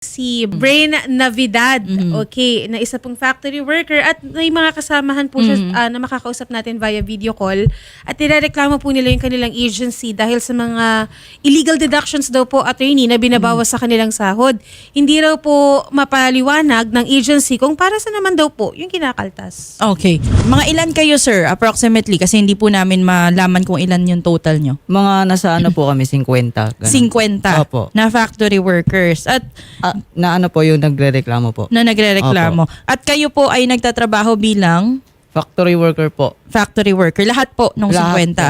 si Brain Navidad. Mhm. Okay, na isa pong factory worker at may mga kasamahan po siya Mhm. ah, na makakausap natin via video call. At nirereklamo po nila yung kanilang agency dahil sa mga illegal deductions daw po attorney na binabawas Mhm. sa kanilang sahod. Hindi raw po mapaliwanag ng agency kung para sa naman daw po yung kinakaltas. Okay. Mga ilan kayo, sir, approximately? Kasi hindi po namin malaman kung ilan yung total nyo. Mga nasa ano po kami, 50. ganun. 50 Opo. na factory workers at Ah, na ano po yung nagre-reklamo po. na nagrereklamo. At kayo po ay nagtatrabaho bilang Factory worker po. factory worker. Lahat po ng Lahat 50. po.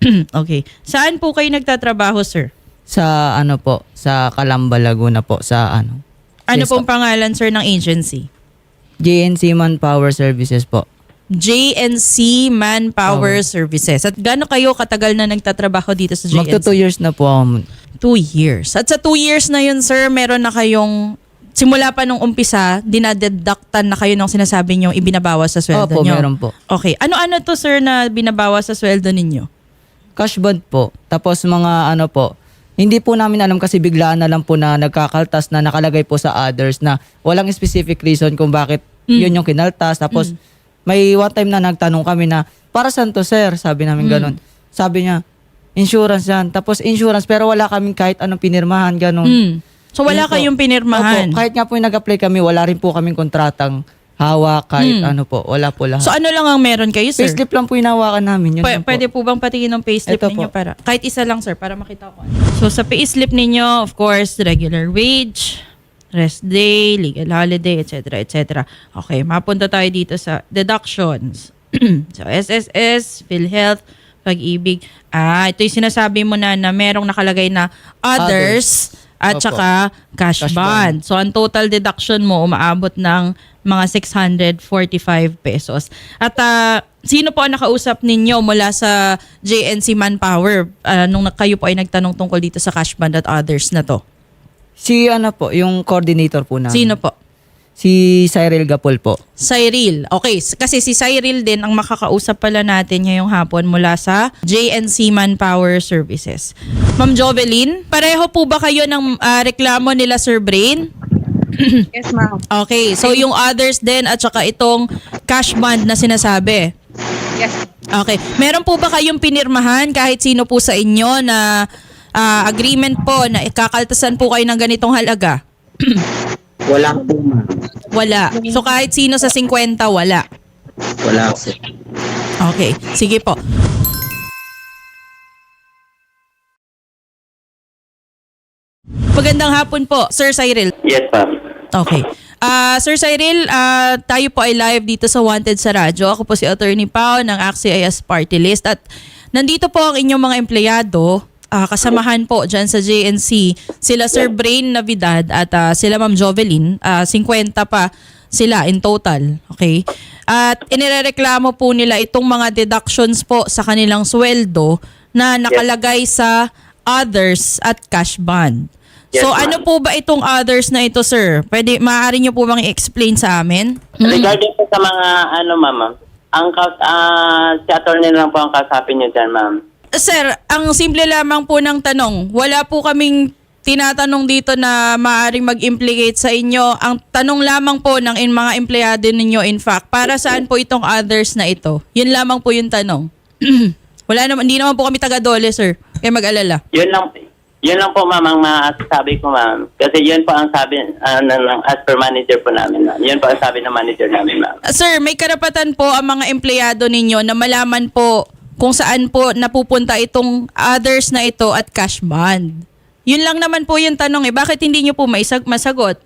okay. Saan po kayo nagtatrabaho, sir? Sa ano po, sa Calamba, Laguna po, sa ano. Ano Yes, pong pangalan, sir, ng agency? GNC Manpower Services po. JNC Manpower Services. At gaano kayo katagal na nagtatrabaho dito sa Magto JNC? two years na po ako. Two years. At sa two years na yun, sir, meron na kayong simula pa nung umpisa, dinadeduktan na kayo ng sinasabi nyo ibinabawas sa sweldo Opo, nyo. meron po. Okay. Ano-ano to, sir, na binabawas sa sweldo ninyo? Cash bond po. Tapos mga ano po, hindi po namin alam kasi biglaan na lang po na nagkakaltas na nakalagay po sa others na walang specific reason kung bakit yun yung kinaltas. Tapos may one time na nagtanong kami na, para saan to sir? Sabi namin ganun. Sabi niya, insurance yan. Tapos insurance pero wala kaming kahit anong pinirmahan, ganun. Hmm. So wala Yun po. kayong pinirmahan. Opo, kahit nga po yung nag-apply kami, wala rin po kaming kontratang hawak, kahit ano po, wala po lahat. So ano lang ang meron kayo, sir? Payslip lang po inawakan namin. Yun P- lang po. pwede po bang patingin ng payslip Ito ninyo po. para kahit isa lang sir para makita ko. ano. So sa payslip ninyo, of course, regular wage, rest day, legal holiday, etc. etc. Okay, mapunta tayo dito sa deductions. so SSS, PhilHealth, pag-ibig. Ah, ito yung sinasabi mo na na merong nakalagay na others, at Opo. saka cash, Cash bond. So ang total deduction mo umaabot ng mga 645 pesos. At ah, sino po ang nakausap ninyo mula sa JNC Manpower ah, nung kayo po ay nagtanong tungkol dito sa cash bond at others na to? Si ano po, yung coordinator po namin. Sino po? Si Cyril Gapol po. Cyril. Okay, s- kasi si Cyril din ang makakausap pala natin ngayong hapon mula sa JNC Manpower Services. Ma'am Jovelyn, pareho po ba kayo ng ah, reklamo nila Sir Brain? Yes, ma'am. Okay, so yung others din at saka itong cash bond na sinasabi. Yes. Okay. Meron po ba kayong pinirmahan kahit sino po sa inyo na ah, agreement po na ikakaltasan po kayo ng ganitong halaga? Wala po, ma'am. Wala. So kahit sino sa 50, wala. Wala po. Okay. Sige po. Magandang hapon po, Sir Cyril. Yes, ma'am. Okay. Ah, Sir Cyril, ah, tayo po ay live dito sa Wanted sa Radyo. Ako po si Attorney Pao ng AXIS Party List at nandito po ang inyong mga empleyado. Ah, kasamahan po dyan sa JNC sila Sir Brain Navidad at ah, sila Ma'am Jovelyn. Ah, 50 pa sila in total. Okay? At inirereklamo po nila itong mga deductions po sa kanilang sweldo na nakalagay sa others at cash bond. Yes, so ano po ba itong others na ito, sir? Pwede, maaari nyo po bang i-explain sa amin? Regarding po sa mga, ano, ma'am, ang kas, ah, si attorney lang po ang kasapin niyo dyan, ma'am. Sir, ang simple lamang po ng tanong. Wala po kaming tinatanong dito na maaaring mag-implicate sa inyo. Ang tanong lamang po ng in mga empleyado ninyo, in fact, para saan po itong others na ito? Yun lamang po yung tanong. Wala naman, hindi naman po kami taga-dole, sir. Kaya mag-alala. Yun lang, yun lang po, ma'am, ang masasabi ko, ma'am. Kasi yun po ang sabi, ah, ng, ng- as per manager po namin, ma'am. Yun po ang sabi ng manager namin, ma'am. Sir, may karapatan po ang mga empleyado ninyo na malaman po kung saan po napupunta itong others na ito at cash bond. Yun lang naman po yung tanong eh. Bakit hindi nyo po maisag masagot?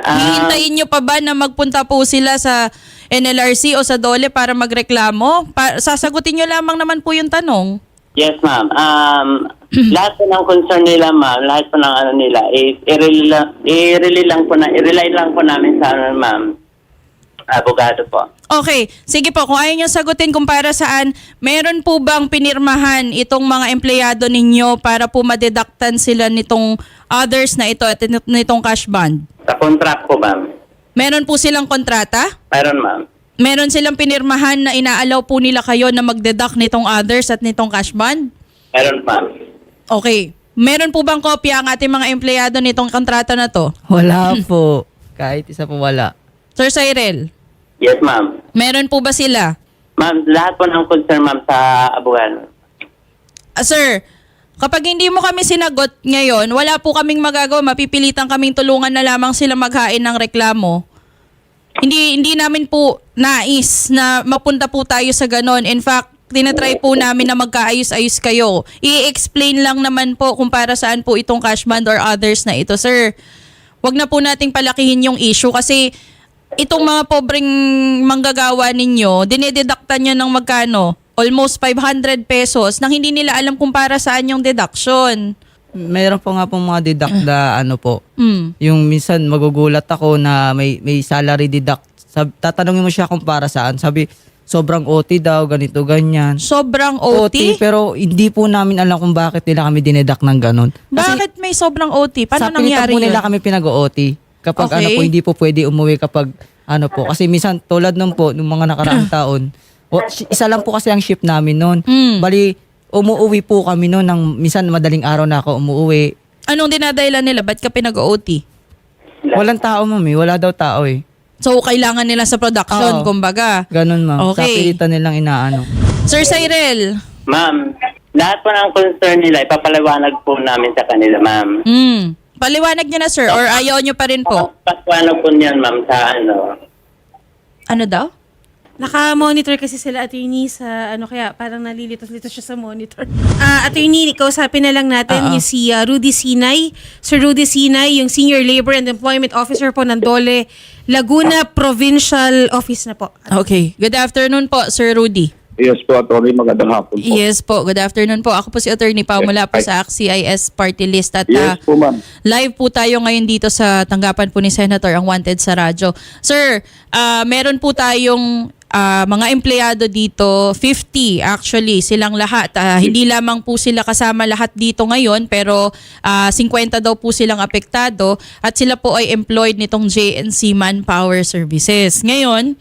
Ah, Hihintayin nyo pa ba na magpunta po sila sa NLRC o sa DOLE para magreklamo? Pa- sasagutin nyo lamang naman po yung tanong. yes, ma'am. Um, lahat po ng concern nila, ma'am, lahat po ng ano nila, is i-rely lang, i-rely lang po na, i-rely lang po namin sa, ano, ma'am, abogado po. Okay, sige po, kung ayaw nyo sagutin kung para saan, meron po bang pinirmahan itong mga empleyado ninyo para po madedaktan sila nitong others na ito at nit- nitong cash bond? Sa contract po, ma'am. Meron po silang kontrata? Mayroon, ma'am. Meron silang pinirmahan na inaalaw po nila kayo na magdeduct nitong others at nitong cash bond? Meron, ma'am. Okay. Meron po bang kopya ang ating mga empleyado nitong kontrata na to? Wala po. Kahit isa po wala. Sir Cyril, Yes, ma'am. meron po ba sila? Ma'am, lahat po ng concern, ma'am, sa abogado. Ah, sir, kapag hindi mo kami sinagot ngayon, wala po kaming magagawa. Mapipilitan kaming tulungan na lamang sila maghain ng reklamo. Hindi hindi namin po nais na mapunta po tayo sa ganon. In fact, tinatry po namin na magkaayos-ayos kayo. I-explain lang naman po kung para saan po itong cash bond or others na ito, sir. Huwag na po nating palakihin yung issue kasi itong mga pobreng manggagawa ninyo, dinededaktan nyo ng magkano? Almost 500 pesos nang hindi nila alam kung para saan yung deduction. Meron po nga po mga deduct na ano po. Mm. Yung minsan magugulat ako na may may salary deduct. Sab, tatanungin mo siya kung para saan. Sabi, sobrang OT daw, ganito, ganyan. Sobrang OT? pero hindi po namin alam kung bakit nila kami dinedak ng ganun. Bakit may sobrang OT? Paano sa nangyari po yun? nila kami pinag-OT. Kapag Okay. ano po, hindi po pwede umuwi kapag ano po. Kasi minsan, tulad nun po, nung mga nakaraang taon, o, si- isa lang po kasi ang shift namin noon. Mm. Bali, umuwi po kami noon ng minsan madaling araw na ako umuwi. Anong dinadahilan nila? Ba't ka pinag-OT? Walang tao, mami. Wala daw tao eh. So, kailangan nila sa production, Oo. kumbaga. Ganun, ma'am. Okay. pilitan nilang inaano. Sir Cyril, Ma'am, lahat po ng concern nila, ipapaliwanag po namin sa kanila, ma'am. mm, paliwanag nyo na sir or ayaw nyo pa rin po? Paliwanag po niyan, ma'am, sa ano. Ano daw? Naka-monitor kasi sila attorney sa ano kaya parang nalilito-lito siya sa monitor. Ah, attorney, kausapin na lang natin ah. yung si ah, Rudy Sinay. Sir Rudy Sinay, yung Senior Labor and Employment Officer po ng Dole Laguna Provincial Office na po. Okay. Good afternoon po, Sir Rudy. Yes po, Atty. Magandang hapon po. Yes po, good afternoon po. Ako po si Attorney Pao mula po sa AXIS Party List at Yes po, ma'am. live po tayo ngayon dito sa tanggapan po ni Senator ang Wanted sa radyo. Sir, ah, meron po tayong ah, mga empleyado dito, 50 actually, silang lahat. Ah, hindi lamang po sila kasama lahat dito ngayon pero ah, 50 daw po silang apektado at sila po ay employed nitong JNC Manpower Services. Ngayon,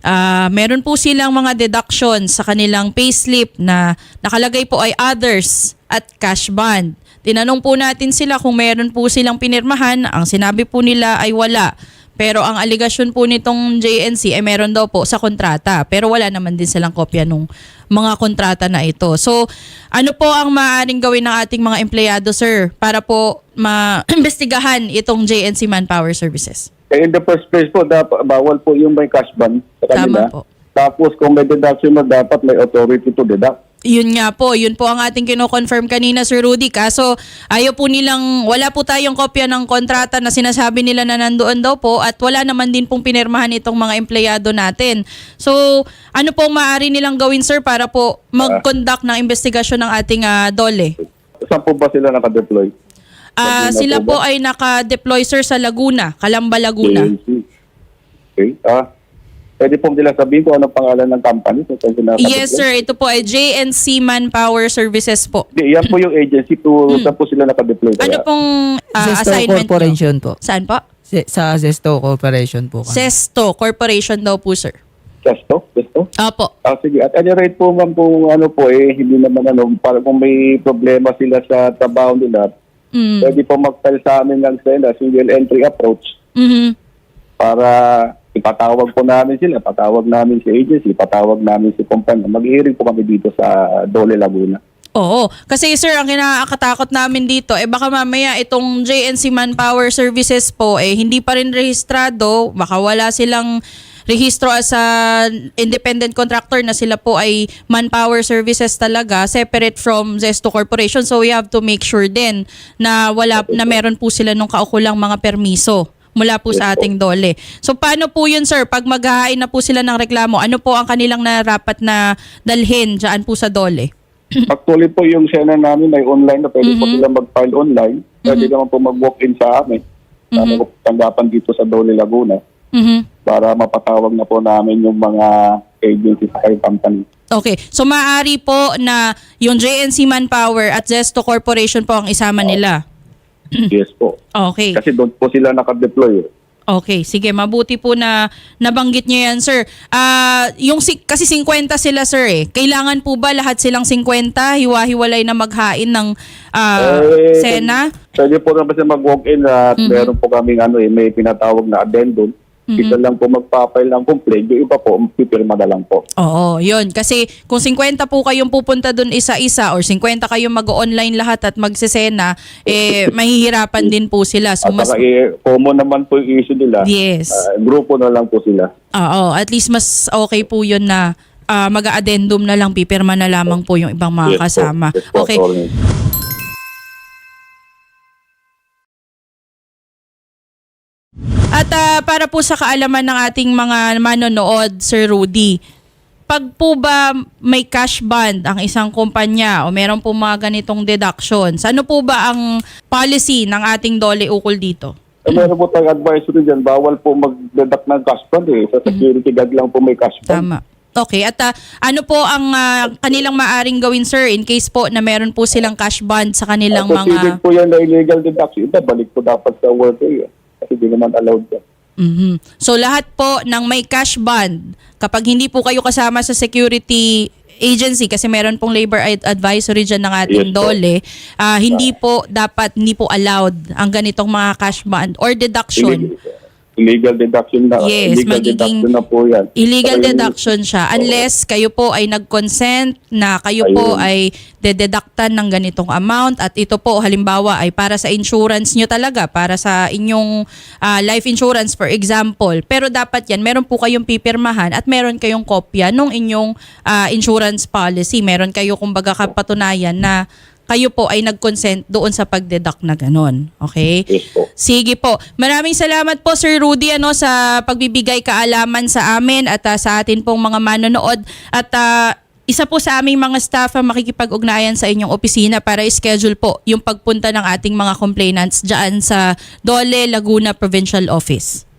Ah, meron po silang mga deductions sa kanilang payslip na nakalagay po ay others at cash bond. Tinanong po natin sila kung meron po silang pinirmahan. Ang sinabi po nila ay wala. Pero ang aligasyon po nitong JNC ay meron daw po sa kontrata. Pero wala naman din silang kopya nung mga kontrata na ito. So, ano po ang maaaring gawin ng ating mga empleyado, sir, para po ma-investigahan itong JNC Manpower Services? Eh, In the first place po, dapat, bawal po yung may cash ban sa kanila. Tama po. Tapos kung may deduction mo, dapat may authority to deduct. Yun nga po, yun po ang ating kino-confirm kanina Sir Rudy. Kaso ayaw po nilang, wala po tayong kopya ng kontrata na sinasabi nila na nandoon daw po at wala naman din pong pinirmahan itong mga empleyado natin. So ano pong maaari nilang gawin sir para po mag-conduct ng investigasyon ng ating ah, dole? Saan po ba sila nakadeploy? Ah, Laguna sila po ay naka-deploy sir sa Laguna, Calamba, Laguna. Okay. Ah, pwede po nila sabihin kung anong pangalan ng company nakadeploy? Yes sir, ito po ay JNC Manpower Services po. Hindi, yan po yung agency to saan po sila nakadeploy. Hmm. Ano Kaya- pong Zesto assignment nyo? Corporation po. Saan po? Se- sa Zesto Corporation po. kami. Sesto Corporation daw po sir. Testo? Testo? Opo. Ah, sige. At any rate po, ma'am, kung ano po eh, hindi naman ano, para kung may problema sila sa trabaho nila, Mm. pwede po mag-file sa amin ng SENA, single entry approach, Mhm. para ipatawag po namin sila, patawag namin si agency, patawag namin si kumpanya. Mag-hearing po kami dito sa Dole, Laguna. Oo. Kasi sir, ang kinakatakot namin dito, eh baka mamaya itong JNC Manpower Services po, eh hindi pa rin rehistrado, baka wala silang rehistro as a independent contractor na sila po ay manpower services talaga separate from Zesto Corporation so we have to make sure din na wala na meron po sila nung kaukulang mga permiso mula po sa ating dole. So paano po yun sir pag maghahain na po sila ng reklamo ano po ang kanilang narapat na dalhin diyan po sa dole? Actually po yung SENA namin ay online na pwede po sila mag-file online. Pwede naman po mag-walk-in sa amin. Po tanggapan dito sa Dole, Laguna Mhm. para mapatawag na po namin yung mga agency sa kayo company. Okay. So maaari po na yung JNC Manpower at Zesto Corporation po ang isama nila. yes po. Okay. Kasi doon po sila nakadeploy. eh. Okay, sige, mabuti po na nabanggit niyo yan, sir. Ah, yung si- kasi 50 sila, sir eh. Kailangan po ba lahat silang 50 hiwa-hiwalay na maghain ng ah, Eh, sena? Pwede po naman siya mag-walk-in at meron po kaming ano, eh, may pinatawag na addendum. Isa lang po magpapile ng complaint. Yung iba po, pipirma na lang po. Oo, yun. Kasi kung 50 po kayong pupunta dun isa-isa or 50 kayong mag-online lahat at magsesena, eh, mahihirapan din po sila. So, At mas, saka eh, common naman po yung issue nila. yes. Ah, grupo na lang po sila. Oo, at least mas okay po yun na ah, mag-addendum na lang, pipirma na lamang po yung ibang mga Yes po. kasama. Okay. At ah, para po sa kaalaman ng ating mga manonood, Sir Rudy, pag po ba may cash band ang isang kumpanya o meron po mga ganitong deductions, ano po ba ang policy ng ating dole ukol dito? Eh, meron po tayong advisory dyan. Bawal po mag-deduct ng cash fund eh. Sa security guard lang po may cash fund. Tama. Okay, at ah, ano po ang ah, kanilang maaring gawin, sir, in case po na meron po silang cash band sa kanilang considered mga... po yan na illegal deduction. Ito, balik po dapat sa worker eh. Kasi di naman allowed yan. Mhm. So lahat po ng may cash band, kapag hindi po kayo kasama sa security agency kasi meron pong labor ad- advisory dyan ng ating Yes dole, ah, hindi po dapat, hindi po allowed ang ganitong mga cash band or deduction. Illegal, illegal deduction na. Yes, illegal magiging deduction na po yan. Illegal yung- deduction siya unless kayo po ay nag-consent na kayo po Ayun. ay dededuktan ng ganitong amount at ito po halimbawa ay para sa insurance nyo talaga, para sa inyong ah, life insurance for example. Pero dapat yan, meron po kayong pipirmahan at meron kayong kopya nung inyong ah, insurance policy. Meron kayo kumbaga kapatunayan na kayo po ay nag-consent doon sa pagdeduct na ganon. Okay? Yes po. Sige po. Maraming salamat po Sir Rudy ano sa pagbibigay kaalaman sa amin at ah, sa atin pong mga manonood at ah, isa po sa aming mga staff ang makikipag-ugnayan sa inyong opisina para schedule po yung pagpunta ng ating mga complainants dyan sa Dole Laguna Provincial Office.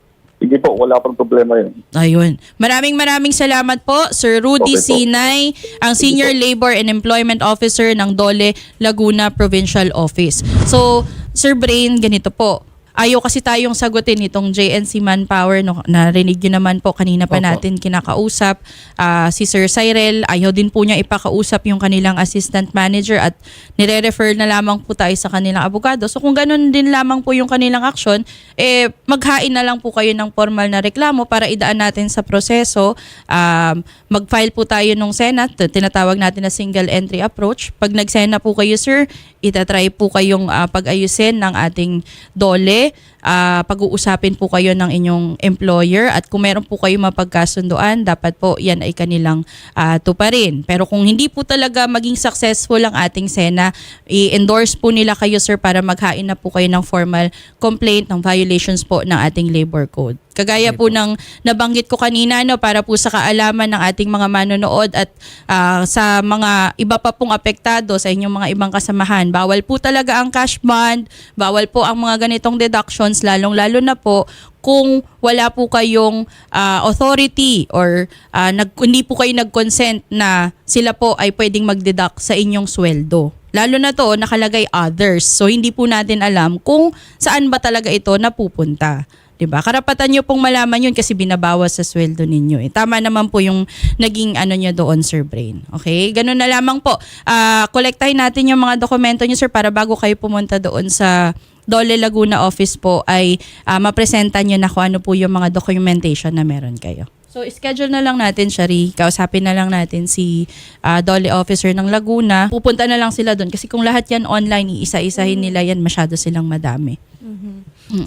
Sige po, wala pang problema yun. Ayun. Maraming maraming salamat po, Sir Rudy Okay po. Sinay, ang Senior Labor and Employment Officer ng Dole Laguna Provincial Office. So, Sir Brain, ganito po. Ayaw kasi tayong sagutin itong JNC Manpower. No, narinig nyo naman po kanina pa Opo. natin kinakausap. Ah, si Sir Cyril, ayaw din po niya ipakausap yung kanilang assistant manager at nire-refer na lamang po tayo sa kanilang abogado. So kung ganun din lamang po yung kanilang aksyon, eh maghain na lang po kayo ng formal na reklamo para idaan natin sa proseso. Um, mag-file po tayo nung Senate, tinatawag natin na single entry approach. Pag nag-Sena po kayo sir, itatry po kayong ah, pag-ayusin ng ating dole. Ah, pag-uusapin po kayo ng inyong employer at kung meron po kayo mapagkasunduan, dapat po yan ay kanilang ah, tuparin. Pero kung hindi po talaga maging successful ang ating Sena, i-endorse po nila kayo sir para maghain na po kayo ng formal complaint ng violations po ng ating labor code. Kagaya po ng nabanggit ko kanina no para po sa kaalaman ng ating mga manonood at ah, sa mga iba pa pong apektado sa inyong mga ibang kasamahan. Bawal po talaga ang cash bond, bawal po ang mga ganitong deductions lalong-lalo na po kung wala po kayong ah, authority or ah, nag, hindi po kayo nag-consent na sila po ay pwedeng mag-deduct sa inyong sweldo. Lalo na to, nakalagay others. So, hindi po natin alam kung saan ba talaga ito napupunta. 'Di ba? Karapatan niyo pong malaman 'yun kasi binabawas sa sweldo ninyo. Eh. Tama naman po yung naging ano niyo doon, Sir Brain. Okay? Ganun na lamang po. Ah, kolektahin natin yung mga dokumento niyo, sir, para bago kayo pumunta doon sa Dole Laguna office po ay ah, mapresenta niyo na kung ano po yung mga documentation na meron kayo. So, schedule na lang natin, Shari. Kausapin na lang natin si ah, Dole officer ng Laguna. Pupunta na lang sila doon. Kasi kung lahat yan online, iisa-isahin nila yan, masyado silang madami.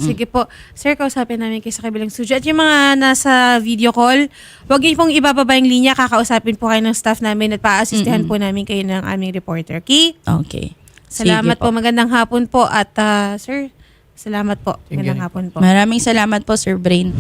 Sige po. Sir, kausapin namin kayo sa kabilang studio. At yung mga nasa video call, huwag niyo pong ibababa yung linya. Kakausapin po kayo ng staff namin at paasistihan po namin kayo ng aming reporter. Okay? Okay. Sige Salamat po. Magandang hapon po. At ah, sir, salamat po. Magandang hapon po. Maraming salamat po, Sir Brain.